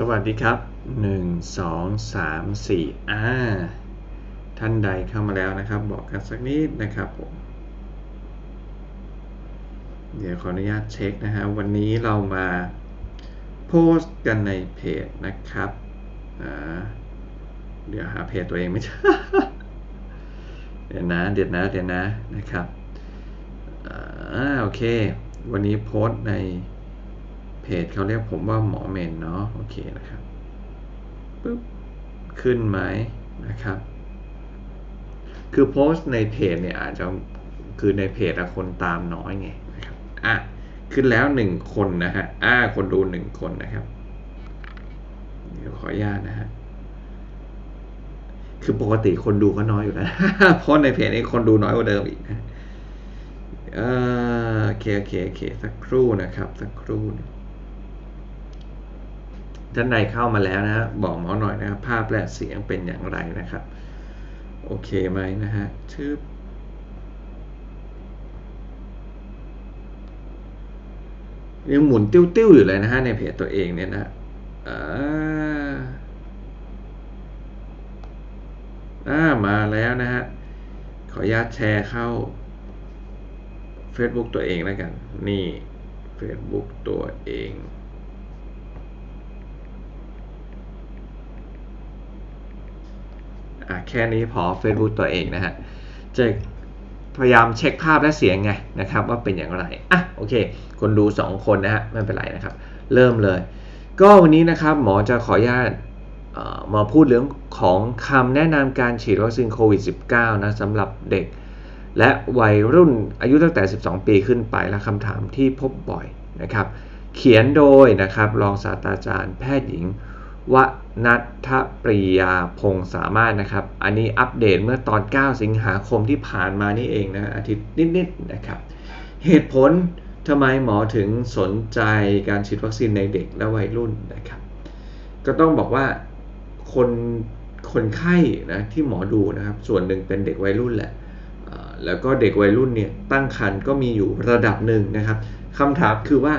สวัสดีครับ 1 2 3 4อ่าท่านใดเข้ามาแล้วนะครับ บอกกันสักนิดนะครับผม เดี๋ยวขออนุญาตเช็คนะฮะ วันนี้เรามาโพสต์กันในเพจนะครับอ่าเดี๋ยวหาเพจตัวเองไม่ใช่เดี๋ยวนะ เดี๋ยวนะ เดี๋ยวนะนะครับอ่าโอเค วันนี้โพสต์ใน เพจเขาเรียกผมว่าหมอเมนเนาะโอเคนะครับปึ๊บขึ้นไหมนะครับ คือโพสต์ในเพจเนี่ยอาจจะคือในเพจอะคนตามน้อยไงนะครับอะขึ้นแล้วหนึ่งคนนะฮะอ่าคนดูหนึ่งคนนะครับ เดี๋ยวขออนุญาตนะฮะคือปกติคนดูก็น้อยอยู่แล้วเพราะในเพจนี้คนดูน้อยกว่าเดิมอีกนะเออโอเคโอเคโอเคสักครู่นะครับ สักครู่นึง ท่านใดเข้ามาแล้วนะฮะบอกหมอหน่อยนะครับ ภาพและเสียงเป็นอย่างไรนะครับ โอเคไหมนะฮะชื่อยังหมุนติ้วๆอยู่เลยนะฮะในเพจตัวเองเนี่ยนะอ่าอ่ามาแล้วนะฮะ ขออนุญาตแชร์เข้า Facebook ตัวเองแล้วกัน นี่ Facebook ตัวเอง อะแค่นี้พอ Facebook ตัวเองนะฮะจะพยายามเช็คภาพและเสียงไงนะครับว่าเป็นอย่างไรอะโอเค คนดู 2 คนนะฮะไม่เป็นไรนะครับ เริ่มเลย ก็วันนี้นะครับหมอจะขออนุญาตมาพูดเรื่องของคำแนะนำการฉีดวัคซีนโควิด -19 นะสำหรับเด็ก และวัยรุ่นอายุตั้งแต่ 12 ปีขึ้นไปและคำถามที่พบบ่อยนะครับ เขียนโดยนะครับรองศาสตราจารย์แพทย์หญิง วนัทปริยาพงษ์สามารถนะครับ อันนี้อัปเดตเมื่อตอน 9 สิงหาคมที่ผ่านมานี่เองนะอาทิตย์นิดๆนะครับ เหตุผลทำไมหมอถึงสนใจการฉีดวัคซีนในเด็กและวัยรุ่นนะครับ ก็ต้องบอกว่าคนคนไข้นะที่หมอดูนะครับ ส่วนหนึ่งเป็นเด็กวัยรุ่นแหละแล้วก็เด็กวัยรุ่นเนี่ยตั้งครรภ์ก็มีอยู่ระดับหนึ่งนะครับคำถามคือว่า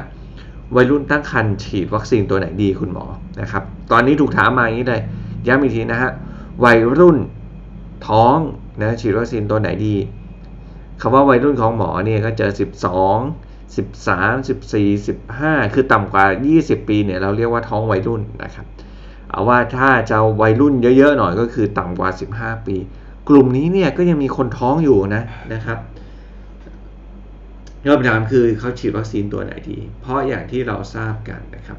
วัยรุ่นตั้งครรภ์ฉีดวัคซีนตัวไหนดีคุณหมอนะครับ ตอนนี้ถูกถามมาอย่างนี้เลยย้ำอีกทีนะฮะวัยรุ่นท้องนะฉีดวัคซีนตัวไหนดีคำว่าวัยรุ่นของหมอเนี่ยก็เจอ 12 13 14 15 คือต่ำกว่า 20 ปีเนี่ยเราเรียกว่าท้องวัยรุ่นนะครับเอาว่าถ้าจะวัยรุ่นเยอะๆหน่อยก็คือต่ำกว่า 15 ปี กลุ่มนี้เนี่ยก็ยังมีคนท้องอยู่นะนะครับ คำถามคือเขาฉีดวัคซีนตัวไหนดี เพราะอย่างที่เราทราบกันนะครับ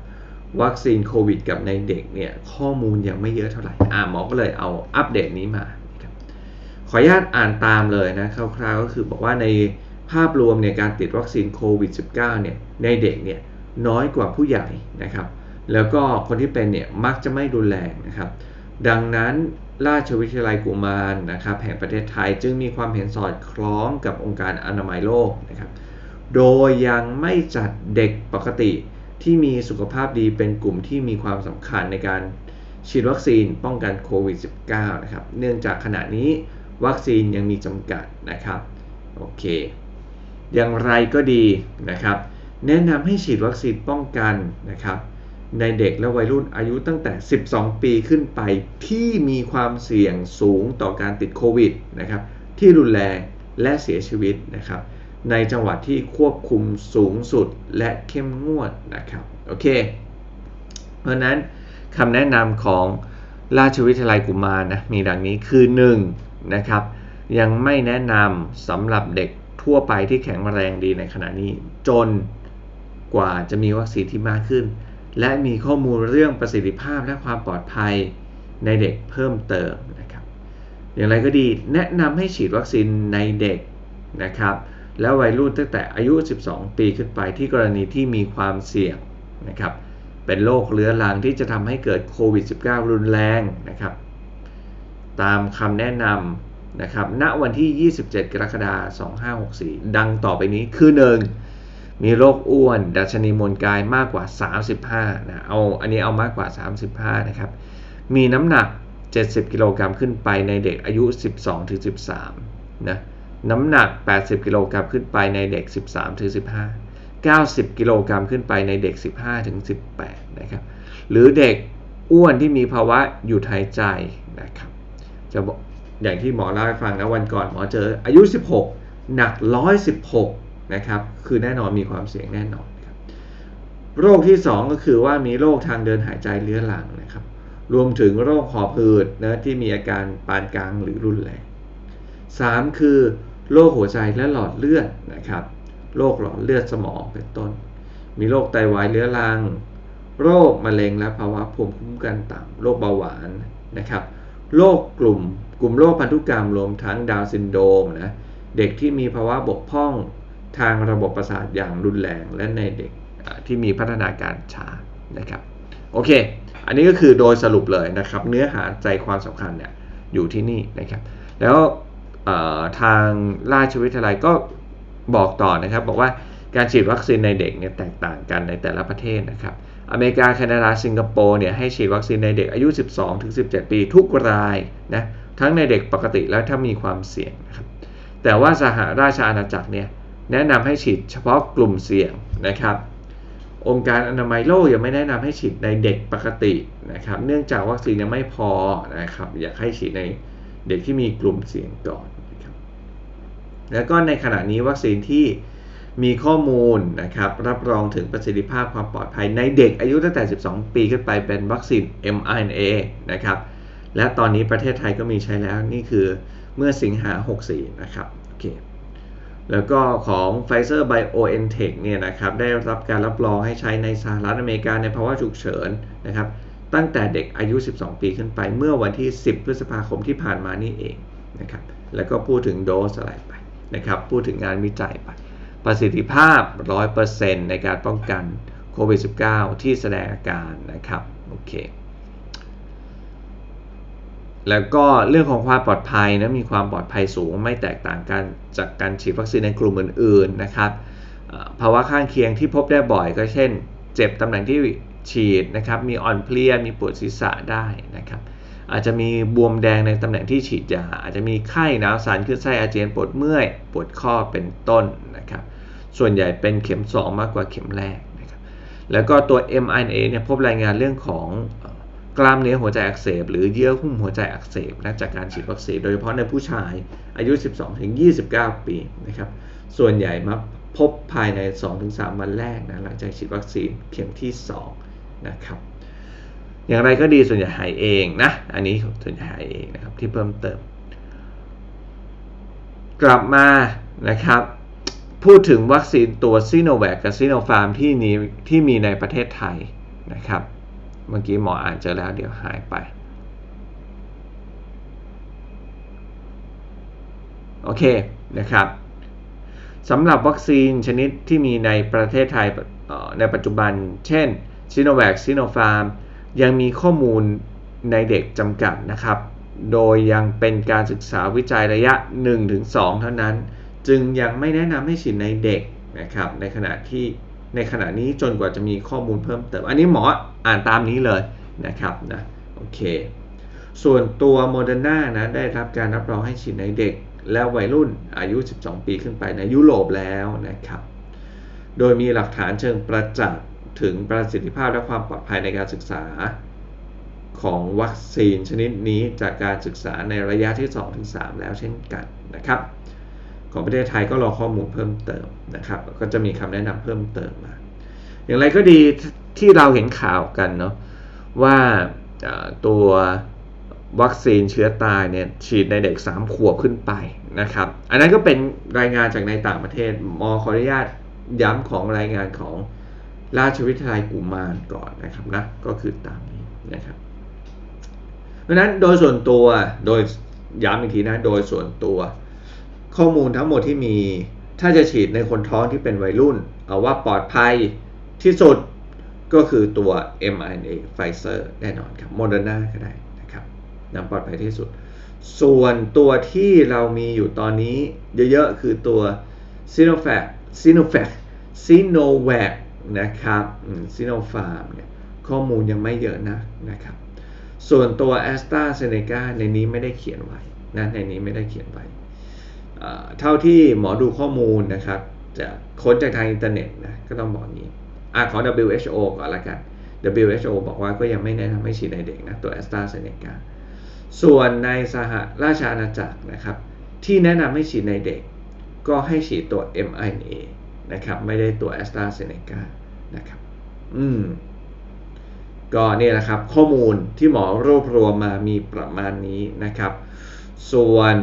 วัคซีนโควิดกับในเด็กเนี่ยข้อมูลยังไม่เยอะเท่าไหร่อ่าหมอก็เลยเอาอัปเดตนี้มาขออนุญาตอ่านตามเลยนะคร่าวๆก็คือบอกว่าในภาพรวมเนี่ยการติดวัคซีนโควิด -19 เนี่ยในเด็กเนี่ยน้อยกว่าผู้ใหญ่นะครับ แล้วก็คนที่เป็นเนี่ยมักจะไม่รุนแรงนะครับ ดังนั้นราชวิทยาลัยกุมารนะครับแห่งประเทศไทยจึงมีความเห็นสอดคล้องกับองค์การอนามัยโลกนะครับ โดยยังไม่จัดเด็กปกติที่มีสุขภาพดีเป็นกลุ่มที่มีความสำคัญในการฉีดวัคซีนป้องกันโควิด -19 นะครับ เนื่องจากขณะนี้วัคซีนยังมีจำกัดนะครับ โอเค อย่างไรก็ดีนะครับ แนะนำให้ฉีดวัคซีนป้องกันนะครับ ในเด็กและวัยรุ่นอายุตั้งแต่ 12 ปีขึ้นไปที่มีความเสี่ยงสูงต่อการติดโควิดนะครับ ที่รุนแรงและเสียชีวิตนะครับ ในจังหวัดที่ควบคุมสูงสุดและเข้มงวดนะครับโอเค เพราะนั้นคำแนะนำของราชวิทยาลัยกุมารนะมีดังนี้คือ 1. นะครับยังไม่แนะนำสำหรับเด็กทั่วไปที่แข็งแรงดีในขณะนี้ จนกว่าจะมีวัคซีนที่มากขึ้น และมีข้อมูลเรื่องประสิทธิภาพและความปลอดภัยในเด็กเพิ่มเติมนะครับ อย่างไรก็ดีแนะนำให้ฉีดวัคซีนในเด็กนะครับ และวัยรุ่นตั้งแต่อายุ 12 ปีขึ้นไปที่กรณีที่มีความเสี่ยงนะครับเป็นโรคเรื้อรังที่จะทำให้เกิดโควิด -19 รุนแรงนะครับตามคำแนะนำนะครับณวันที่ 27 กรกฎาคม 2564 ดังต่อไปนี้คือ 1. มีโรคอ้วน ดัชนีมวลกายมากกว่า 35นะเอาอันนี้เอามากกว่า 35นะครับมีน้ำหนัก 70 กิโลกรัมขึ้นไปในเด็กอายุ 12-13นะ น้ำหนัก 80 กิโลกรัมขึ้นไปในเด็ก 13-15 90 กิโลกรัมขึ้นไปในเด็ก 15-18 นะครับ หรือเด็กอ้วนที่มีภาวะหยุดหายใจนะครับ จะบอกอย่างที่หมอเล่าให้ฟังนะวันก่อนหมอเจออายุ 16 หนัก 116 นะครับ คือแน่นอนมีความเสี่ยงแน่นอนครับโรคที่ 2 ก็คือว่ามีโรคทางเดินหายใจเรื้อรังนะครับ รวมถึงโรคหอบหืดนะที่มีอาการปานกลางหรือรุนแรง 3 คือ โรคหัวใจและหลอดเลือดนะครับ โรคหลอดเลือดสมองเป็นต้น มีโรคไตวายเรื้อรัง โรคมะเร็งและภาวะภูมิคุ้มกันต่ำ โรคเบาหวานนะครับ โรคกลุ่ม กลุ่มโรคพันธุกรรมรวมทั้งดาวซินโดมนะ เด็กที่มีภาวะบกพร่องทางระบบประสาทอย่างรุนแรงและในเด็กที่มีพัฒนาการช้านะครับ โอเค อันนี้ก็คือโดยสรุปเลยนะครับ เนื้อหาใจความสำคัญเนี่ยอยู่ที่นี่นะครับ แล้ว ทางราชวิทยาลัยก็บอกต่อนะครับ บอกว่าการฉีดวัคซีนในเด็กเนี่ยแตกต่างกันในแต่ละประเทศนะครับ อเมริกาแคนาดาสิงคโปร์เนี่ยให้ฉีดวัคซีนในเด็กอายุ 12-17 ปีทุกรายนะทั้งในเด็กปกติและถ้ามีความเสี่ยงนะครับแต่ว่าสหราชอาณาจักรเนี่ยแนะนำให้ฉีดเฉพาะกลุ่มเสี่ยงนะครับ องค์การอนามัยโลกยังไม่แนะนำให้ฉีดในเด็กปกตินะครับ เนื่องจากวัคซีนยังไม่พอนะครับ อยากให้ฉีดในเด็กที่มีกลุ่มเสี่ยงก่อน แล้วก็ในขณะนี้วัคซีนที่มีข้อมูลนะครับรับรองถึงประสิทธิภาพความปลอดภัยในเด็กอายุตั้งแต่ 12 ปีขึ้นไปเป็นวัคซีน mRNA นะครับและตอนนี้ประเทศไทยก็มีใช้แล้วนี่คือเมื่อสิงหา 64 นะครับโอเคแล้วก็ของ Pfizer BioNTech เนี่ยนะครับได้รับการรับรองให้ใช้ในสหรัฐอเมริกาในภาวะฉุกเฉินนะครับตั้งแต่เด็กอายุ 12 ปีขึ้นไปเมื่อวันที่ 10 พฤษภาคมที่ผ่านมานี่เองนะครับแล้วก็พูดถึงโดสอะไรไป นะครับพูดถึงงานวิจัยไปประสิทธิภาพ 100%ในการป้องกันโควิด -19 ที่แสดงอาการนะครับโอเคแล้วก็เรื่องของความปลอดภัยนะมีความปลอดภัยสูงไม่แตกต่างกันจากการฉีดวัคซีนในกลุ่มอื่นๆนะครับภาวะข้างเคียงที่พบได้บ่อยก็เช่น เจ็บตำแหน่งที่ฉีดนะครับมีอ่อนเพลียมีปวดศีรษะได้นะครับ อาจจะมีบวมแดงในตำแหน่งที่ฉีดยา อาจจะมีไข้หนาวสารขึ้นไส้อาเจียนปวดเมื่อย ปวดข้อเป็นต้นนะครับ ส่วนใหญ่เป็นเข็ม 2 มากกว่าเข็มแรกนะครับ แล้วก็ตัว mRNA เนี่ยพบรายงานเรื่องของกล้ามเนื้อหัวใจอักเสบ หรือเยื่อหุ้มหัวใจอักเสบนะจากการฉีดวัคซีนโดยเฉพาะในผู้ชายอายุ 12-29 ปีนะครับ ส่วนใหญ่มาพบภายใน 2-3 วันแรกนะหลังจากฉีดวัคซีนเข็มที่2นะครับ อย่างไรก็ดีส่วนใหญ่หายเองนะ อันนี้ส่วนใหญ่หายเองนะครับที่เพิ่มเติม กลับมานะครับ พูดถึงวัคซีนตัวซีโนแวคกับซีโนฟาร์มที่นี้ที่มีในประเทศไทยนะครับ เมื่อกี้หมออ่านเจอแล้วเดี๋ยวหายไปโอเคนะครับสำหรับวัคซีนชนิดที่มีในประเทศไทยในปัจจุบัน เช่นซีโนแวคซีโนฟาร์ม ยังมีข้อมูลในเด็กจำกัดนะครับ โดยยังเป็นการศึกษาวิจัยระยะ 1-2 เท่านั้น จึงยังไม่แนะนำให้ฉีดในเด็กนะครับ ในขณะที่ในขณะนี้จนกว่าจะมีข้อมูลเพิ่มเติม อันนี้หมออ่านตามนี้เลยนะครับนะโอเค ส่วนตัวโมเดอร์นานะได้รับการรับรองให้ฉีดในเด็ก และวัยรุ่นอายุ 12 ปีขึ้นไปในยุโรปแล้วนะครับ โดยมีหลักฐานเชิงประจักษ์ ถึงประสิทธิภาพและความปลอดภัยในการศึกษา ของวัคซีนชนิดนี้จากการศึกษาในระยะที่ 2-3 แล้วเช่นกันนะครับ ของประเทศไทยก็รอข้อมูลเพิ่มเติมนะครับ ก็จะมีคำแนะนำเพิ่มเติมมา อย่างไรก็ดีที่เราเห็นข่าวกันเนาะว่าตัววัคซีนเชื้อตายเนี่ยฉีดในเด็ก 3 ขวบขึ้นไปนะครับ อันนั้นก็เป็นรายงานจากในต่างประเทศมอขออนุญาตย้ำของรายงานของ ราชวิทยาลัยกุมารก่อนนะครับนะก็คือตามนี้นะครับ เพราะนั้นโดยส่วนตัวโดยย้ำอีกทีนะโดยส่วนตัว ข้อมูลทั้งหมดที่มีถ้าจะฉีดในคนท้องที่เป็นวัยรุ่น เอาว่าปลอดภัยที่สุดก็คือตัว mRNA Pfizer แน่นอนครับ Moderna ก็ได้นะครับนำปลอดภัยที่สุด ส่วนตัวที่เรามีอยู่ตอนนี้เยอะๆ คือตัว Sinovac Sinovac Sinovac นะครับ Sinopharm เนี่ยข้อมูลยังไม่เยอะนะนะครับ ส่วนตัว a s t r a z เซ e c a ในนี้ไม่ได้เขียนไว้นะในนี้ไม่ได้เขียนไว้ เท่าที่หมอดูข้อมูลนะครับจะค้นจากทางอินเทอร์เน็ตนะก็ต้องบอกงี้อะขอ WHO ก่อนละกัน WHO บอกว่าก็ยังไม่แนะนำให้ฉีดในเด็กนะตัว a s t r a z เซ e c a ส่วนในสหราชอาณาจักรนะครับ ที่แนะนำให้ฉีดในเด็ก ก็ให้ฉีดตัว mRNA นะครับ ไม่ได้ตัว a s t r a z เซ e c a นะครับ อืม ก็เนี่ยนะครับ ข้อมูลที่หมอรวบรวมมามีประมาณนี้นะครับ ส่วน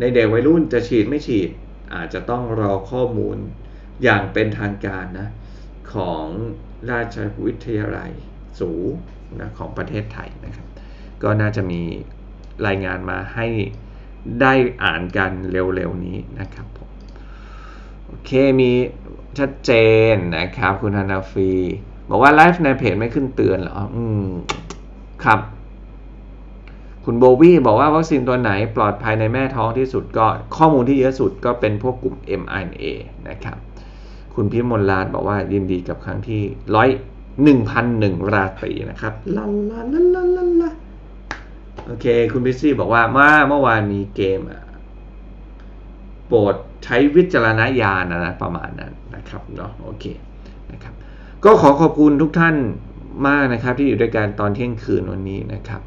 ในเด็กวัยรุ่นจะฉีดไม่ฉีด อาจจะต้องรอข้อมูลอย่างเป็นทางการนะ ของราชวิทยาลัยสูงนะของประเทศไทยนะครับ ก็น่าจะมีรายงานมาให้ได้อ่านกันเร็วๆนี้นะครับผม เคมีชัดเจนนะครับ คุณธนาฟี บอกว่าไลฟ์ในเพจไม่ขึ้นเตือนเหรอ อืม ครับ คุณโบวี่บอกว่าวัคซีนตัวไหนปลอดภัยในแม่ท้องที่สุดก็ข้อมูลที่เยอะสุดก็เป็นพวกกลุ่ม mRNA นะครับ คุณพิมลลานบอกว่ายินดีกับครั้งที่ร้อยหนึ่งพันหนึ่งราตรีนะครับลาลาลาลาลาโอเค คุณพิซซี่บอกว่าเมื่อเมื่อวานมีเกมอะ ปรดใช้วิจารณญาณนะประมาณนั้นนะครับเนาะโอเคนะครับก็ขอขอบคุณทุกท่านมากนะครับที่อยู่ด้วยกันตอนเที่ยงคืนวันนี้นะครับ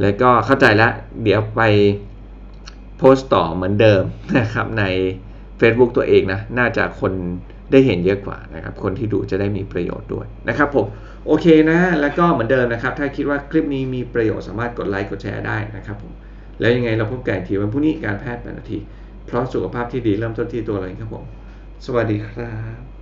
แล้วก็เข้าใจแล้วเดี๋ยวไปโพสต์ต่อเหมือนเดิมนะครับใน Facebook ตัวเองนะ น่าจะคนได้เห็นเยอะกว่านะครับ คนที่ดูจะได้มีประโยชน์ด้วยนะครับผมโอเคนะแล้วก็เหมือนเดิมนะครับ ถ้าคิดว่าคลิปนี้มีประโยชน์สามารถกดไลค์กดแชร์ได้นะครับผมแล้วยังไงเราพบกันอีกทีวันพรุ่งนี้การแพทย์แปดนาที เพราะสุขภาพที่ดีเริ่มต้นที่ตัวเราเองครับผม สวัสดีครับ